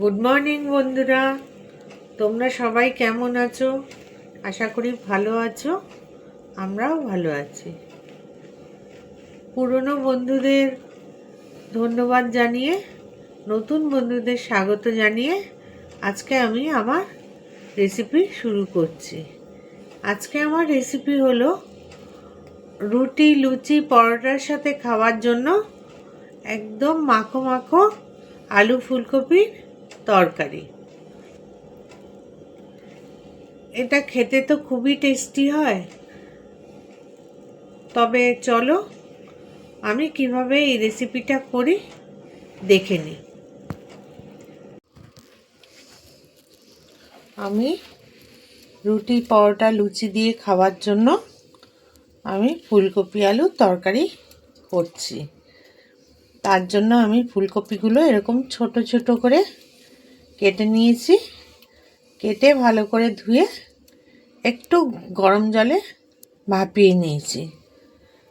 Good morning বন্ধুরা। তোমরা সবাই কেমন আছো? আশা করি ভালো আছো। আমরাও ভালো আছি। পুরনো বন্ধুদের ধন্যবাদ জানিয়ে, নতুন বন্ধুদের স্বাগত জানিয়ে আজকে আমি আমার রেসিপি শুরু করছি। আজকে আমার রেসিপি হলো রুটি, লুচি, পরোটার সাথে খাওয়ার জন্য একদম মাখো মাখো আলু ফুলকপির তরকারি। এটা খেতে তো খুবই টেস্টি হয়। তবে চলো, আমি কীভাবে এই রেসিপিটা করি দেখে নিই। আমি রুটি, পরোটা, লুচি দিয়ে খাওয়ার জন্য আমি ফুলকপি, আলু তরকারি করছি। তার জন্য আমি ফুলকপিগুলো এরকম ছোট ছোট করে কেটে নিয়েছি। কেটে ভালো করে ধুয়ে একটু গরম জলে ভাপিয়ে নিয়েছি।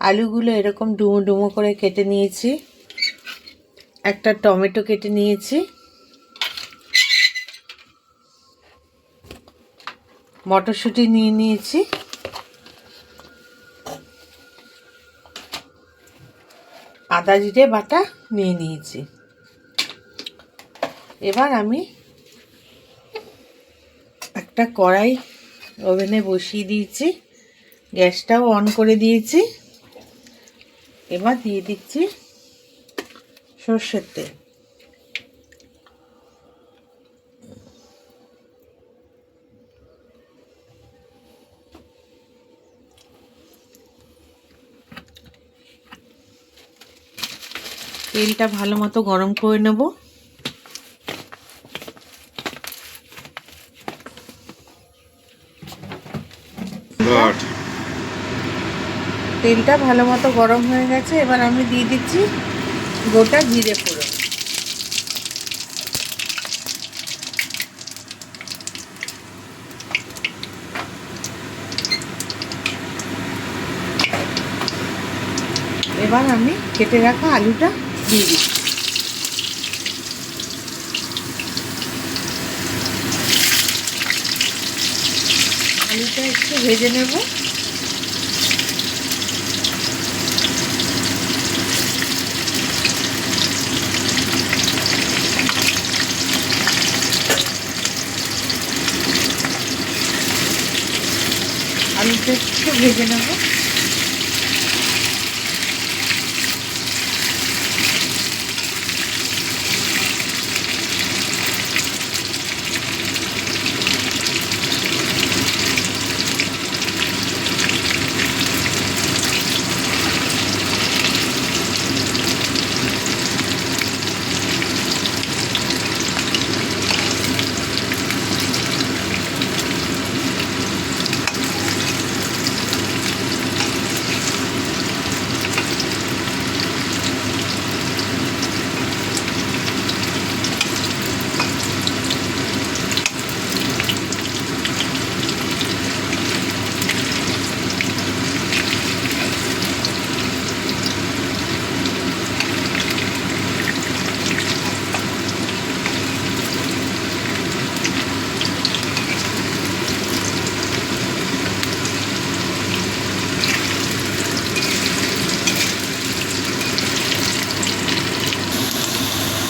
আলুগুলো এরকম ডুমো ডুমো করে কেটে নিয়েছি। একটা টমেটো কেটে নিয়েছি। মটরশুঁটি নিয়ে নিয়েছি। আদা জিরে বাটা নিয়ে নিয়েছি। এবার আমি একটা কড়াই ওভেনে বসিয়ে দিয়েছি, গ্যাসটাও অন করে দিয়েছি। এবার দিয়ে দিচ্ছি সর্ষের তেল। তেলটা ভালো মতো গরম করে নেব। তেলটা ভালো মতো গরম হয়ে গেছে। এবার আমি দিয়ে দিচ্ছি গোটা জিরে ফোড়ন এবার আমি কেটে রাখা আলুটা দিয়ে দিচ্ছি। আলুটা একটু ভেজে নেব আলুটা একটু ভেজে নেব।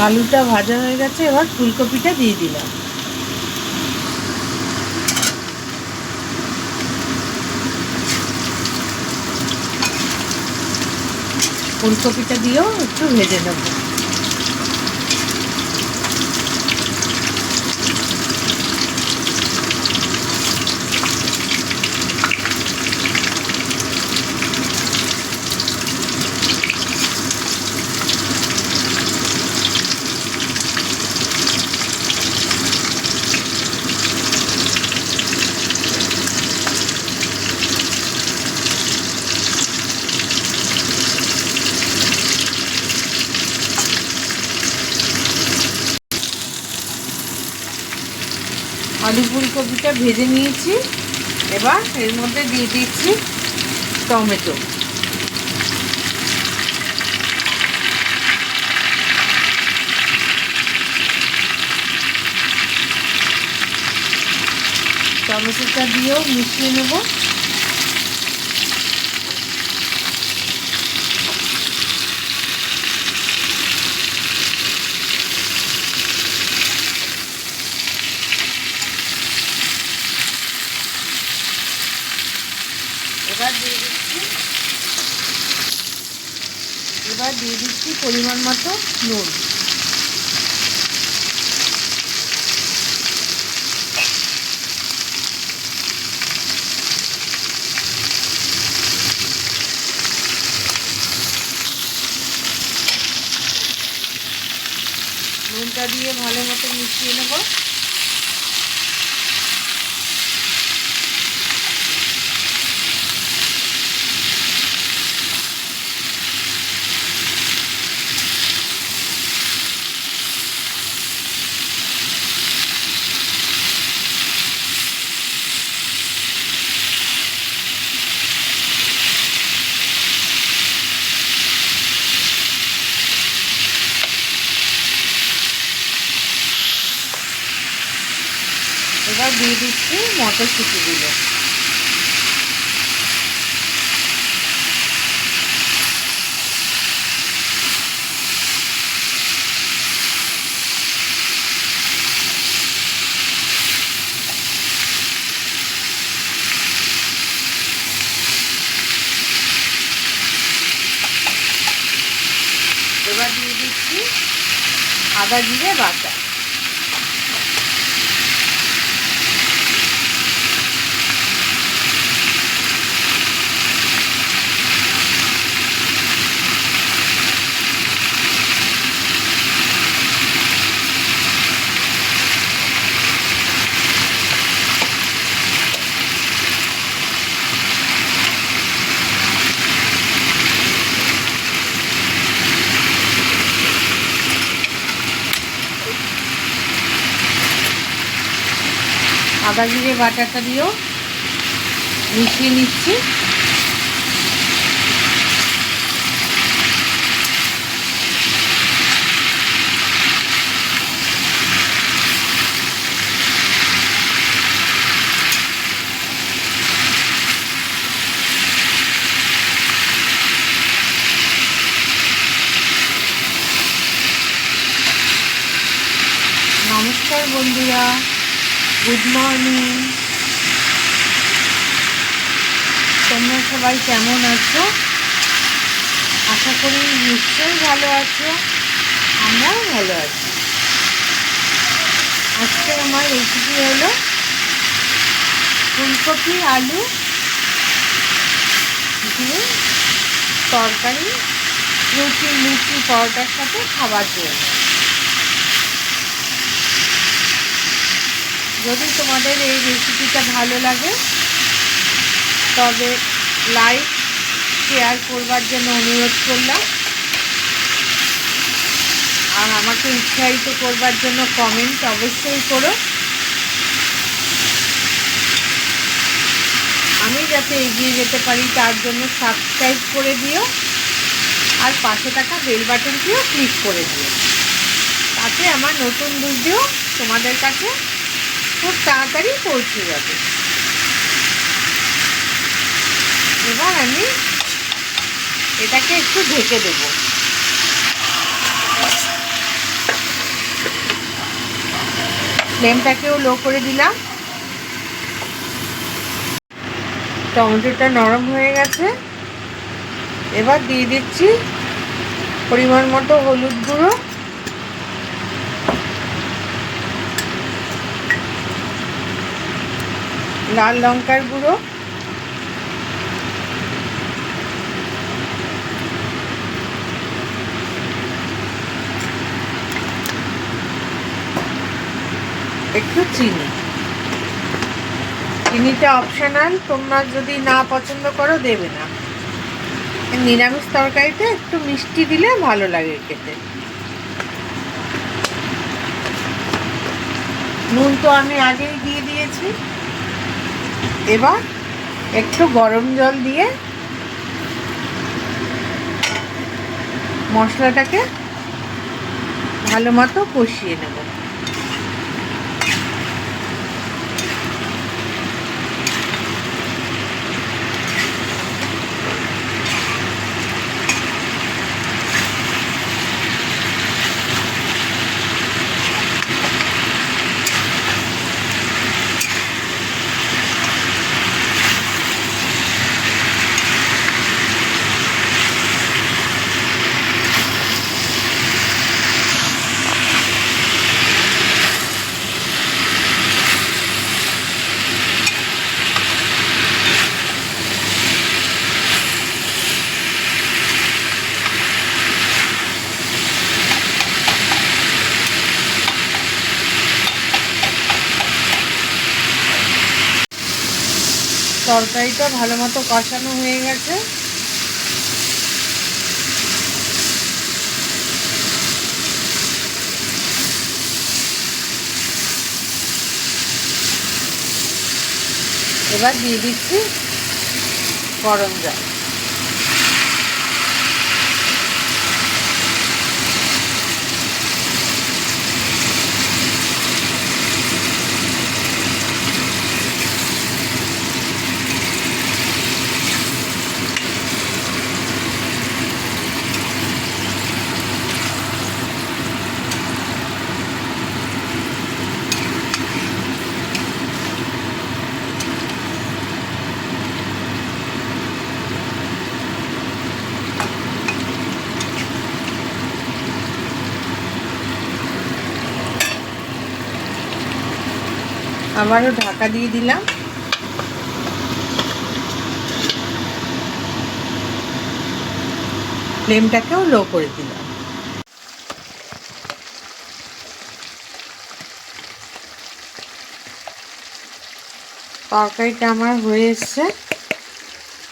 আলুটা ভাজা হয়ে গেছে এবার ফুলকপিটা দিয়ে দিলাম। ফুলকপিটা দিয়েও একটু ভেজে নেব। ফুলকপিটা ভেজে নিয়েছি। এবার এর মধ্যে দিয়ে দিচ্ছি টমেটো। টমেটোটা দিয়েও মিশিয়ে নেব। এবার দিয়ে দিচ্ছি পরিমাণ মতো নুন। নুনটা দিয়ে ভালো মতো মিশিয়ে নেব। এবার দিয়ে দিচ্ছি মটরশুঁটিগুলো। এবার দিয়ে দিচ্ছি আদা জিরে বাটা। আদা জিরে বাটাটা দিয়েও মিশিয়ে নিচ্ছি। নমস্কার বন্ধুরা। গুড মর্নিং তোমরা সবাই কেমন আছো? আশা করি নিশ্চয়ই ভালো আছো। আমরাও ভালো আছি। আজকে আমার রেসিপি হলো ফুলকপি আলু দিয়ে তরকারি, রুটি লুচি পরোটার সাথে খাবার জন্য। যদি তোমাদের এই রেসিপিটা ভালো লাগে, তবে লাইক শেয়ার করবার জন্য অনুরোধ করলাম। আর আমাকে উৎসাহিত করবার জন্য কমেন্ট অবশ্যই করো। আমি যাতে এগিয়ে যেতে পারি, তার জন্য সাবস্ক্রাইব করে দিও। আর পাশে থাকা বেল বাটনটিও ক্লিক করে দিও। তাতে আমার নতুন ভিডিও তোমাদের কাছে খুব তাড়াতাড়ি পৌঁছে যাবে। এবার আমি এটাকে একটু ঢেকে দেব। ফ্লেমটাকেও লো করে দিলাম। টমেটোটা নরম হয়ে গেছে। এবার দিয়ে দিচ্ছি পরিমাণ মতো হলুদ গুঁড়ো। লাল লঙ্কার গুঁড়ো। একটু চিনি। চিনিটা অপশনাল তোমরা যদি না পছন্দ করো দেবে না। নিরামিষ তরকারিতে একটু মিষ্টি দিলে ভালো লাগে খেতে। নুন তো আমি আগেই দিয়ে দিয়েছি। এবার একটু গরম জল দিয়ে মশলাটাকে ভালো মতো কষিয়ে নেব। তরকারিটা ভালো মতো কষানো হয়ে গেছে। এবার দিয়ে দিচ্ছি গরম জল। আবারও ঢাকা দিয়ে দিলাম। ফ্লেমটাকেও লো করে দিলাম। তরকারিটা আমার হয়ে এসছে।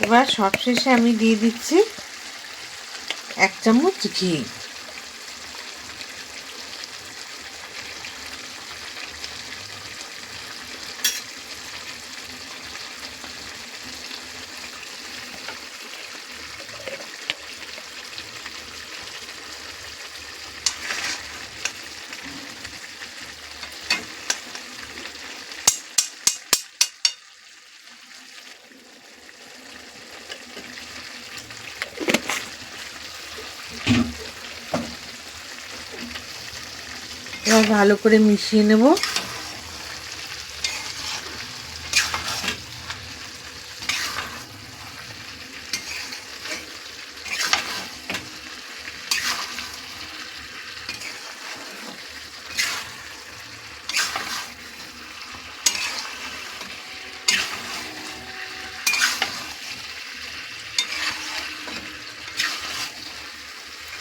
এবার সবশেষে আমি দিয়ে দিচ্ছি এক চামচ ঘি। এবার ভালো করে মিশিয়ে নেব।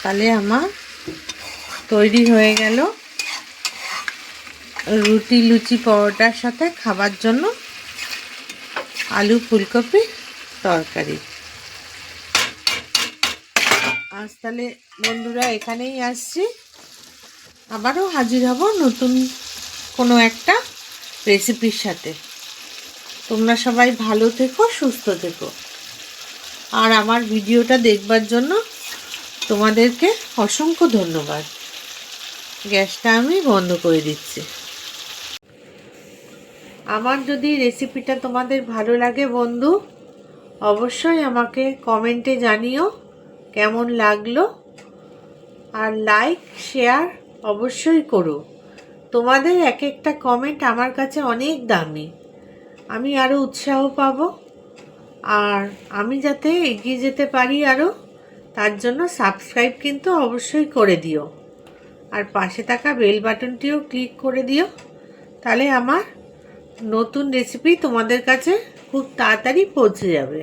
তাহলে আমার তৈরি হয়ে গেল। রুটি, লুচি, পরোটার সাথে খাবার জন্য আলু, ফুলকপি, তরকারি। আজ তাহলে বন্ধুরা এখানেই আসছি। আবারও হাজির হব নতুন কোনো একটা রেসিপির সাথে। তোমরা সবাই ভালো থেকো, সুস্থ থেকো। আর আমার ভিডিওটা দেখবার জন্য তোমাদেরকে অসংখ্য ধন্যবাদ। গ্যাসটা আমি বন্ধ করে দিচ্ছি। আমার যদি রেসিপিটা তোমাদের ভালো লাগে বন্ধু, অবশ্যই আমাকে কমেন্টে জানিও কেমন লাগল। আর লাইক শেয়ার অবশ্যই করো। তোমাদের এক একটা কমেন্ট আমার কাছে অনেক দামি। আমি আরও উৎসাহ পাবো। আর আমি যাতে এগিয়ে যেতে পারি আরও তার জন্য সাবস্ক্রাইব কিন্তু অবশ্যই করে দিও। আর পাশে থাকা বেল বাটনটিও ক্লিক করে দিও। তাহলে আমার নতুন রেসিপি তোমাদের কাছে খুব তাড়াতাড়ি পৌঁছে যাবে।